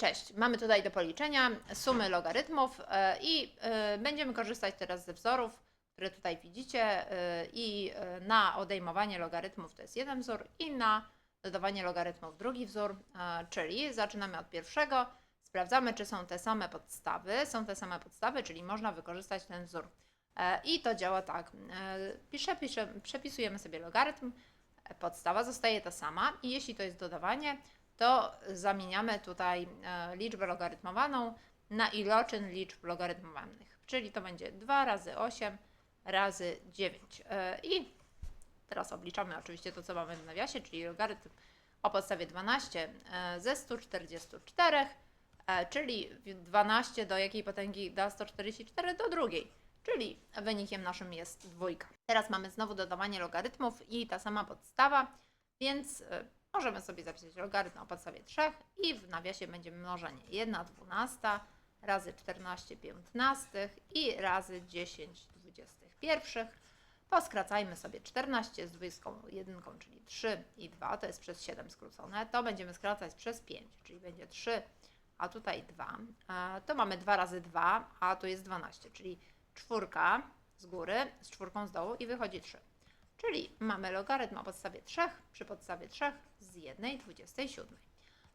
Cześć, mamy tutaj do policzenia sumy logarytmów e, i e, będziemy korzystać teraz ze wzorów, które tutaj widzicie e, i na odejmowanie logarytmów to jest jeden wzór i na dodawanie logarytmów drugi wzór, czyli zaczynamy od pierwszego, sprawdzamy czy są te same podstawy, są te same podstawy, czyli można wykorzystać ten wzór. I to działa tak, pisze, pisze, przepisujemy sobie logarytm, podstawa zostaje ta sama i jeśli to jest dodawanie, to zamieniamy tutaj e, liczbę logarytmowaną na iloczyn liczb logarytmowanych. Czyli to będzie 2 razy 8 razy 9. E, I teraz obliczamy oczywiście to, co mamy w nawiasie, czyli logarytm o podstawie 12 e, ze 144, e, czyli 12 do jakiej potęgi da 144? Do drugiej. Czyli wynikiem naszym jest dwójka. Teraz mamy znowu dodawanie logarytmów i ta sama podstawa, więc możemy sobie zapisać logarytm o podstawie 3 i w nawiasie będzie mnożenie 1 dwunasta razy 14 piętnastych i razy 10 dwudziestych pierwszych. Poskracajmy sobie 14 z 21, czyli 3 i 2, to jest przez 7 skrócone. To będziemy skracać przez 5, czyli będzie 3, a tutaj 2. E, To mamy 2 razy 2, a tu jest 12, czyli czwórka z góry z czwórką z dołu i wychodzi 3. Czyli mamy logarytm o podstawie 3 przy podstawie 3 z 1,27.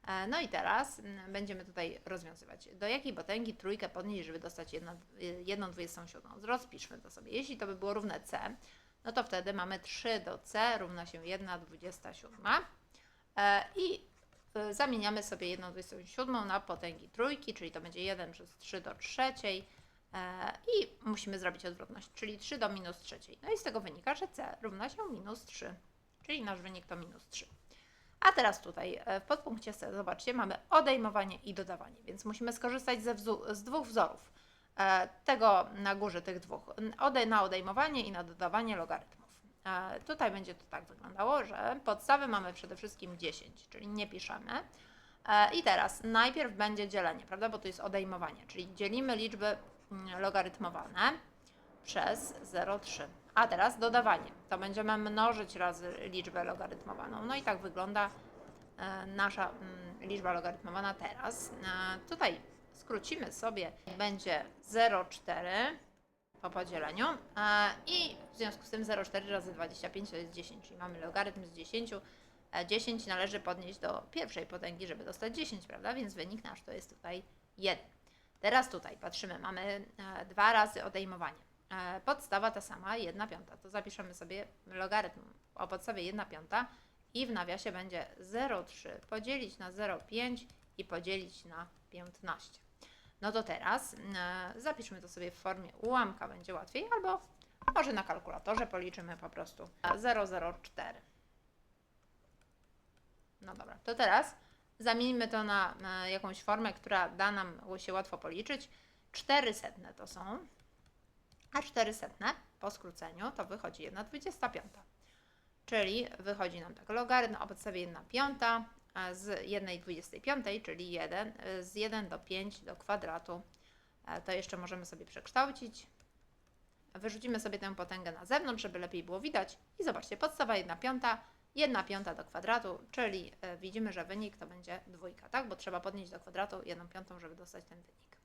E, No i teraz będziemy tutaj rozwiązywać. Do jakiej potęgi trójkę podnieść, żeby dostać 1,27? Rozpiszmy to sobie. Jeśli to by było równe c, no to wtedy mamy 3 do c równa się 1,27. E, I y, zamieniamy sobie 1,27 na potęgi trójki, czyli to będzie 1 przez 3 do trzeciej. E, I musimy zrobić odwrotność, czyli 3 do minus trzeciej. No i z tego wynika, że c równa się minus 3, czyli nasz wynik to minus 3. A teraz tutaj e, w podpunkcie C, zobaczcie, mamy odejmowanie i dodawanie, więc musimy skorzystać ze z dwóch wzorów. E, Tego na górze tych dwóch, ode, na odejmowanie i na dodawanie logarytmów. Tutaj będzie to tak wyglądało, że podstawy mamy przede wszystkim 10, czyli nie piszemy. I teraz najpierw będzie dzielenie, prawda, bo to jest odejmowanie, czyli dzielimy liczby mm, logarytmowane przez 0,3. A teraz dodawanie. To będziemy mnożyć razy liczbę logarytmowaną. No i tak wygląda e, nasza mm, liczba logarytmowana teraz. E, tutaj skrócimy sobie, będzie 0,4 po podzieleniu e, i w związku z tym 0,4 razy 25 to jest 10, czyli mamy logarytm z 10. E, 10 należy podnieść do pierwszej potęgi, żeby dostać 10, prawda? Więc wynik nasz to jest tutaj 1. Teraz tutaj patrzymy, mamy e, dwa razy odejmowanie. E, Podstawa ta sama, 1 piąta. To zapiszemy sobie logarytm o podstawie 1 piąta i w nawiasie będzie 0,3 podzielić na 0,5 i podzielić na 15. No to teraz e, zapiszmy to sobie w formie ułamka, będzie łatwiej, albo może na kalkulatorze policzymy po prostu 004. No dobra, to teraz zamieńmy to na, na jakąś formę, która da nam się łatwo policzyć. 4 setne to są, a 4 setne po skróceniu to wychodzi 1,25. Czyli wychodzi nam tak logarytm o podstawie 1 piąta z 1,25, czyli 1, e, z 1 do 5 do kwadratu. E, To jeszcze możemy sobie przekształcić. Wyrzucimy sobie tę potęgę na zewnątrz, żeby lepiej było widać. I zobaczcie, podstawa 1 piąta, 1 piąta do kwadratu, czyli e, widzimy, że wynik to będzie dwójka, tak? Bo trzeba podnieść do kwadratu 1 piątą, żeby dostać ten wynik.